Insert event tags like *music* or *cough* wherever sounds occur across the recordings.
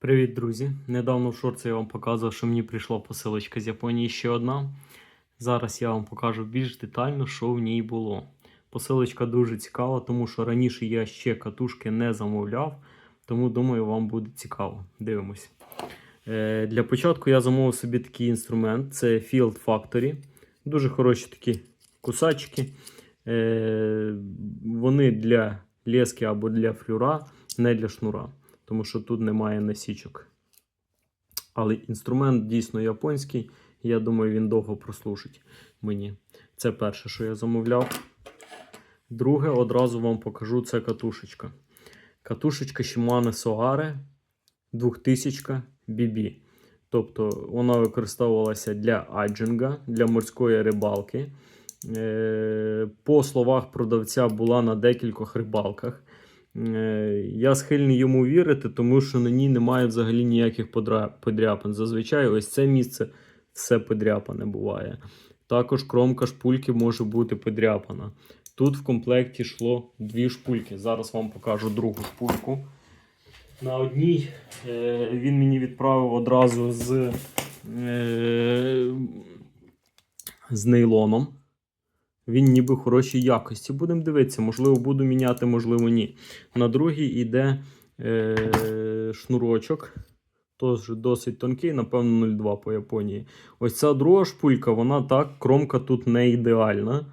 Привіт, друзі! Недавно в шорці я вам показував, що мені прийшла посилочка з Японії ще одна. Зараз я вам покажу більш детально, що в ній було. Посилочка дуже цікава, тому що раніше я ще катушки не замовляв, тому думаю, вам буде цікаво. Дивимось. Е, для початку я замовив собі такий інструмент це Field Factory. Дуже хороші такі кусачки. Е, вони для лески або для флюра, не для шнура тому що тут немає насічок. Але інструмент дійсно японський. Я думаю, він довго прослужить мені. Це перше, що я замовляв. Друге, одразу вам покажу це катушечка. Катушечка Shimano Soare 2000 BB. Тобто вона використовувалася для аджинга, для морської рибалки. Е, По словах продавця була на декількох рибалках. Я схильний йому вірити, тому що на ній немає взагалі ніяких подряпин. Зазвичай ось це місце все подряпане буває. Також кромка шпульки може бути подряпана. Тут в комплекті йшло дві шпульки. Зараз вам покажу другу шпульку. На одній е, він мені відправив одразу з, е, з нейлоном. Він ніби хорошій якості. Будемо дивитися, можливо, буду міняти, можливо, ні. На другій йде е, шнурочок. Тож досить тонкий, напевно, 0,2 по Японії. Ось ця друга шпулька, вона так, кромка тут не ідеальна.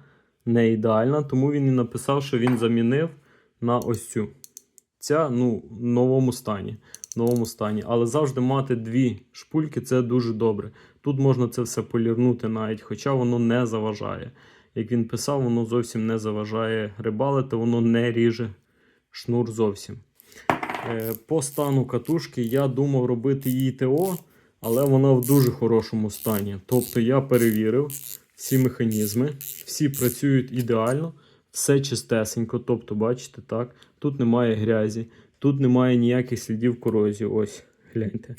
Не ідеальна, тому він і написав, що він замінив на ось цю. Ця ну, в новому стані. в новому стані. Але завжди мати дві шпульки це дуже добре. Тут можна це все полірнути навіть, хоча воно не заважає. Як він писав, воно зовсім не заважає рибалити, воно не ріже шнур зовсім. Е, По стану катушки я думав робити її ТО, але вона в дуже хорошому стані. Тобто я перевірив всі механізми, всі працюють ідеально, все чистесенько. Тобто, бачите, так, тут немає грязі, тут немає ніяких слідів корозії. Ось, гляньте.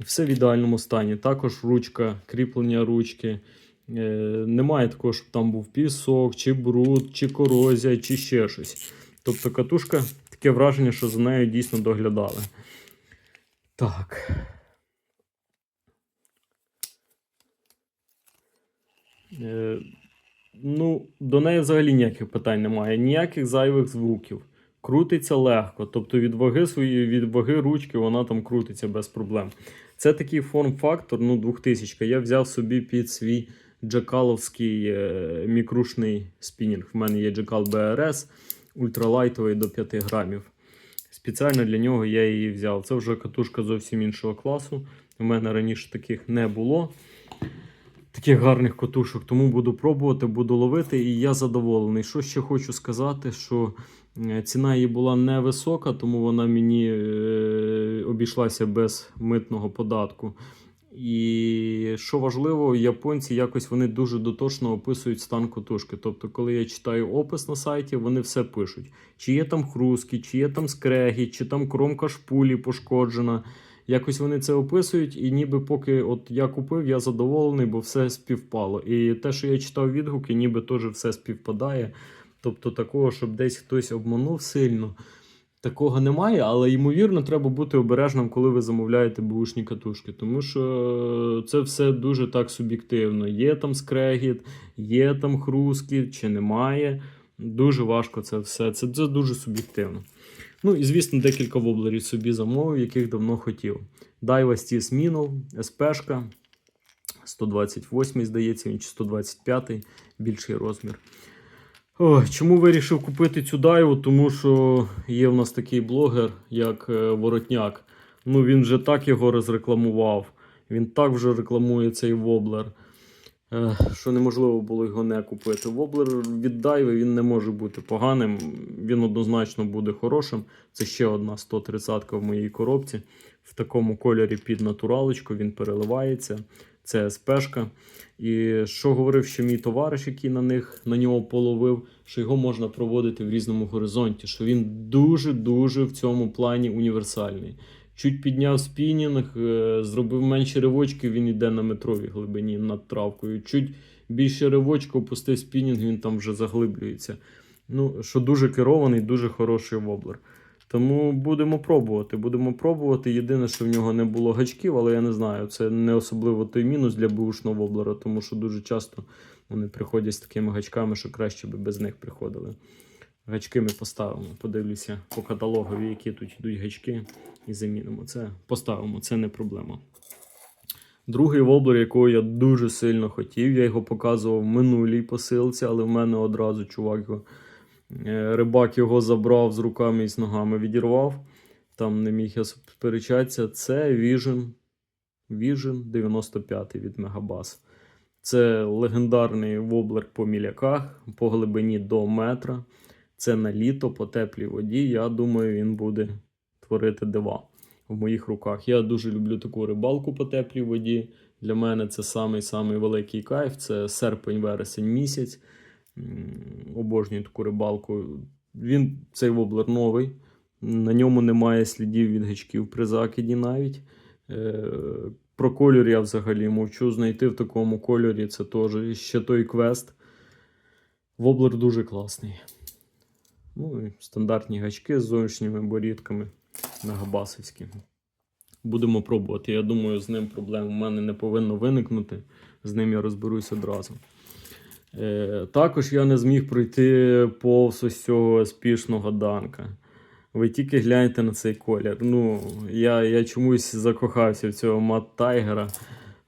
Все в ідеальному стані. Також ручка, кріплення ручки. Е, немає такого, щоб там був пісок, чи бруд, чи корозія, чи ще щось. Тобто катушка таке враження, що за нею дійсно доглядали. Так. Е, ну, до неї взагалі ніяких питань немає, ніяких зайвих звуків. Крутиться легко, тобто від ваги своєї від ваги ручки вона там крутиться без проблем. Це такий форм-фактор, ну, 2000. Я взяв собі під свій джакаловський е, мікрушний спінінг. В мене є джакал BRS ультралайтовий до 5 грамів. Спеціально для нього я її взяв. Це вже катушка зовсім іншого класу. У мене раніше таких не було. Таких гарних катушок, тому буду пробувати, буду ловити, і я задоволений. Що ще хочу сказати, що е, ціна її була невисока, тому вона мені е, обійшлася без митного податку. І що важливо, японці якось вони дуже дотошно описують стан катушки. Тобто, коли я читаю опис на сайті, вони все пишуть: чи є там хрустки, чи є там скрегі, чи там кромка шпулі пошкоджена. Якось вони це описують, і ніби поки от я купив, я задоволений, бо все співпало. І те, що я читав відгуки, ніби теж все співпадає. Тобто, такого, щоб десь хтось обманув сильно. Такого немає, але ймовірно, треба бути обережним, коли ви замовляєте бушні катушки, тому що це все дуже так суб'єктивно. Є там скрегіт, є там хрускіт чи немає. Дуже важко це все. Це, це дуже суб'єктивно. Ну і звісно, декілька воблерів собі замовив, яких давно хотів. Daiwa Stis Minnow, SP, 128, здається, він чи 125 більший розмір. Ой, чому вирішив купити цю дайву? Тому що є в нас такий блогер, як е, Воротняк. Ну він вже так його розрекламував. Він так вже рекламує цей воблер, е, що неможливо було його не купити. Воблер від дайви він не може бути поганим. Він однозначно буде хорошим. Це ще одна 130 в моїй коробці. В такому кольорі під натуралочку він переливається. Це СПшка. І що говорив ще мій товариш, який на них на нього половив, що його можна проводити в різному горизонті, що він дуже-дуже в цьому плані універсальний. Чуть підняв спінінг, е, зробив менші ривочки, він йде на метровій глибині над травкою. Чуть більше ривочка, опустив спінінг, він там вже заглиблюється. Ну, що дуже керований, дуже хороший воблер. Тому будемо пробувати. Будемо пробувати. Єдине, що в нього не було гачків, але я не знаю, це не особливо той мінус для бушного воблера, тому що дуже часто вони приходять з такими гачками, що краще би без них приходили. Гачки ми поставимо. Подивлюся по каталогові, які тут йдуть гачки, і замінимо це. Поставимо, це не проблема. Другий воблер, якого я дуже сильно хотів, я його показував в минулій посилці, але в мене одразу чувак його, рибак його забрав з руками і з ногами відірвав. Там не міг я сперечатися. Це Vision, Vision 95 від Megabass. Це легендарний воблер по міляках, по глибині до метра. Це на літо по теплій воді. Я думаю, він буде творити дива в моїх руках. Я дуже люблю таку рибалку по теплій воді. Для мене це самий-самий великий кайф. Це серпень-вересень місяць. М, Обожнюю таку рибалку. Він цей воблер новий. На ньому немає слідів від гачків при закиді навіть. Е, Про кольор я взагалі мовчу. Знайти в такому кольорі це теж ще той квест. Воблер дуже класний. Ну і стандартні гачки з зовнішніми борідками мегабасовські. Будемо пробувати. Я думаю, з ним проблем у мене не повинно виникнути. З ним я розберусь одразу. Е, також я не зміг пройти повз ось цього спішного данка. Ви тільки гляньте на цей колір. Ну, я, я чомусь закохався в цього мат Тайгера.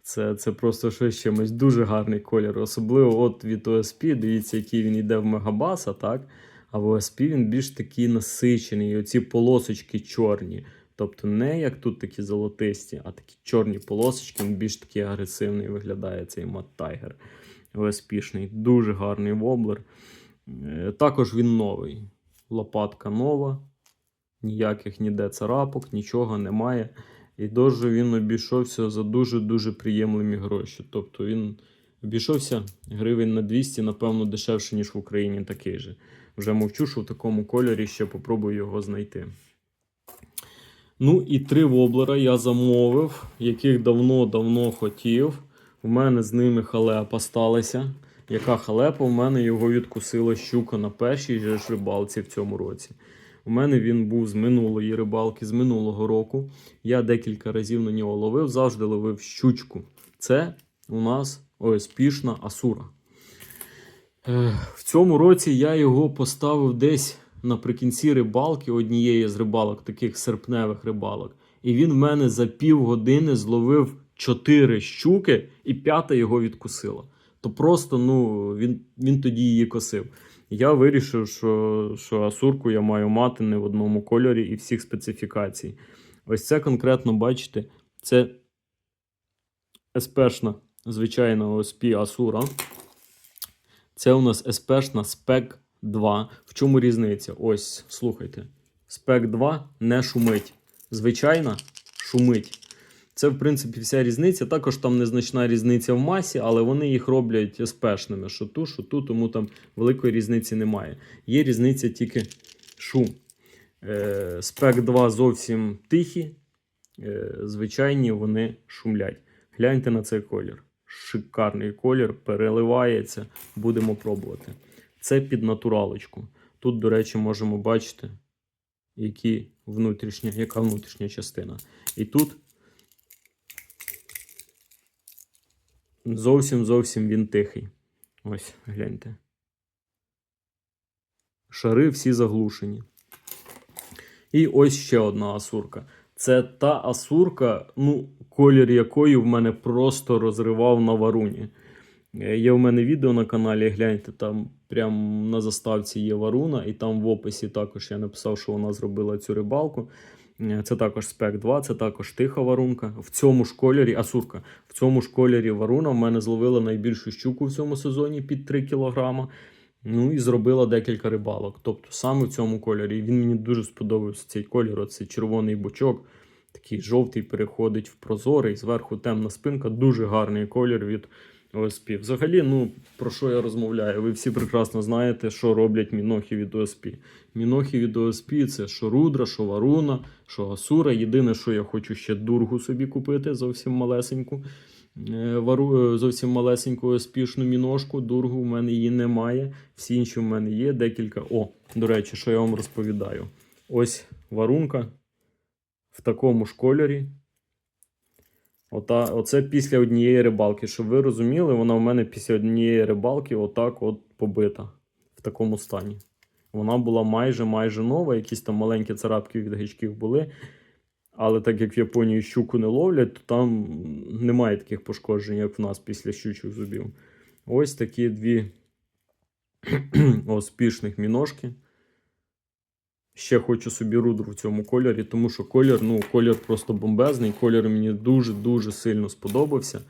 Це, це просто щось чимось дуже гарний колір. Особливо от від OSP, дивіться, який він йде в Мегабаса, так? А в OSP він більш такий насичений. І оці полосочки чорні. Тобто не як тут такі золотисті, а такі чорні полосочки, він більш такий агресивний виглядає цей мат Тайгер. OSP-шний. Дуже гарний воблер. Е, Також він новий. Лопатка нова. Ніяких ніде царапок, нічого немає. І дуже він обійшовся за дуже-дуже приємливі гроші. Тобто він обійшовся гривень на 200, напевно, дешевше, ніж в Україні такий же. Вже мовчу, що в такому кольорі ще попробую його знайти. Ну і три воблера я замовив, яких давно-давно хотів. У мене з ними халепа сталася. Яка халепа? У мене його відкусила щука на першій же ж рибалці в цьому році. У мене він був з минулої рибалки, з минулого року. Я декілька разів на нього ловив, завжди ловив щучку. Це у нас ОСПшна Асура. В цьому році я його поставив десь наприкінці рибалки, однієї з рибалок, таких серпневих рибалок. І він в мене за півгодини зловив 4 щуки, і п'ята його відкусила. То просто ну, він, він тоді її косив. Я вирішив, що, що асурку я маю мати не в одному кольорі і всіх специфікацій. Ось це конкретно, бачите, це СПшна, звичайна ОСП Асура. Це у нас СПшна спек 2. В чому різниця? Ось, слухайте. Спек 2 не шумить. Звичайна шумить. Це, в принципі, вся різниця. Також там незначна різниця в масі, але вони їх роблять спешними. Що ту, що ту, тому там великої різниці немає. Є різниця тільки шум. Е, спек 2 зовсім тихі, е, звичайні вони шумлять. Гляньте на цей колір. Шикарний колір, переливається. Будемо пробувати. Це під натуралочку. Тут, до речі, можемо бачити, які внутрішня, яка внутрішня частина. І тут зовсім зовсім він тихий. Ось, гляньте. Шари всі заглушені. І ось ще одна асурка. Це та асурка, ну, колір якої в мене просто розривав на варуні. Е, Є в мене відео на каналі, гляньте, там прямо на заставці є варуна, і там в описі також я написав, що вона зробила цю рибалку. Е, Це також спек 2, це також тиха варунка. В цьому ж кольорі, асурка, в цьому ж кольорі варуна в мене зловила найбільшу щуку в цьому сезоні під 3 кг. Ну і зробила декілька рибалок. Тобто саме в цьому кольорі. Він мені дуже сподобався цей колір. Оцей червоний бочок, такий жовтий переходить в прозорий, зверху темна спинка, дуже гарний колір від ОСП. Взагалі, ну про що я розмовляю? Ви всі прекрасно знаєте, що роблять мінохи від ОСП. Мінохи від ОСП це що рудра, що варуна, що асура. Єдине, що я хочу ще дургу собі купити, зовсім малесеньку. Е, Вару, е, зовсім малесеньку успішну міношку. Дургу в мене її немає. Всі інші в мене є. Декілька. О, до речі, що я вам розповідаю. Ось варунка в такому ж кольорі. Ота, оце після однієї рибалки. Щоб ви розуміли, вона в мене після однієї рибалки отак от побита в такому стані. Вона була майже майже нова, якісь там маленькі царапки від гачків були. Але так як в Японії щуку не ловлять, то там немає таких пошкоджень, як в нас після щучих зубів. Ось такі дві *clears throat* успішних міножки. Ще хочу собі рудру в цьому кольорі, тому що колір, ну, колір просто бомбезний. Колір мені дуже-дуже сильно сподобався.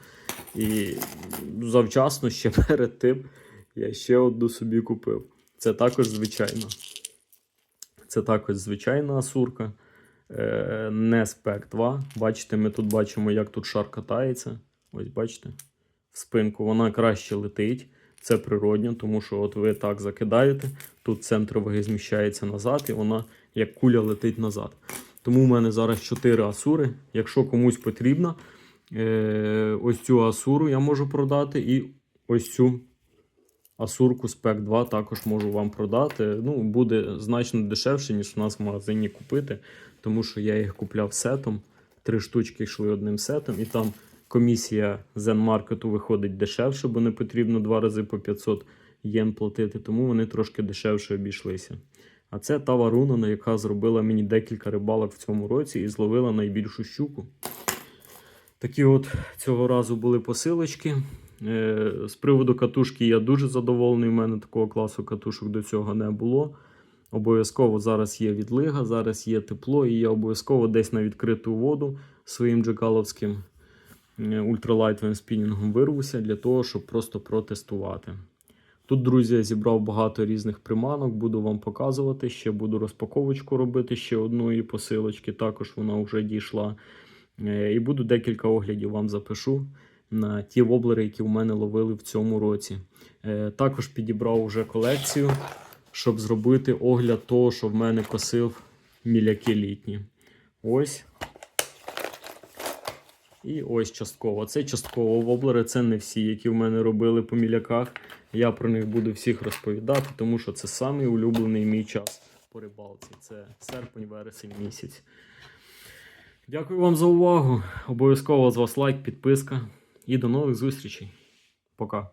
І завчасно ще *laughs* перед тим я ще одну собі купив. Це також звичайно. Це також звичайна асурка. Е, не спек 2. Бачите, ми тут бачимо, як тут шар катається. Ось бачите, в спинку вона краще летить. Це природньо, тому що от ви так закидаєте, тут центр ваги зміщається назад, і вона як куля летить назад. Тому в мене зараз 4 асури. Якщо комусь потрібно, е, ось цю асуру я можу продати, і ось цю асурку Spec 2 також можу вам продати. Ну, буде значно дешевше, ніж у нас в магазині купити, тому що я їх купляв сетом. Три штучки йшли одним сетом, і там комісія Zen-маркету виходить дешевше, бо не потрібно два рази по 500 єн платити, тому вони трошки дешевше обійшлися. А це та варунина, яка зробила мені декілька рибалок в цьому році і зловила найбільшу щуку. Такі от цього разу були посилочки. Е, З приводу катушки я дуже задоволений. У мене такого класу катушок до цього не було. Обов'язково зараз є відлига, зараз є тепло, і я обов'язково десь на відкриту воду своїм джекаловським е, ультралайтовим спінінгом вирвуся для того, щоб просто протестувати. Тут, друзі, я зібрав багато різних приманок, буду вам показувати. Ще буду розпаковочку робити ще одної посилочки, також вона вже дійшла. Е, І буду декілька оглядів вам запишу на ті воблери, які в мене ловили в цьому році. Е, Також підібрав вже колекцію, щоб зробити огляд того, що в мене косив міляки літні. Ось. І ось частково. Це частково воблери, це не всі, які в мене робили по міляках. Я про них буду всіх розповідати, тому що це самий улюблений мій час по рибалці. Це серпень-вересень місяць. Дякую вам за увагу. Обов'язково з вас лайк, підписка і до нових зустрічей. Пока.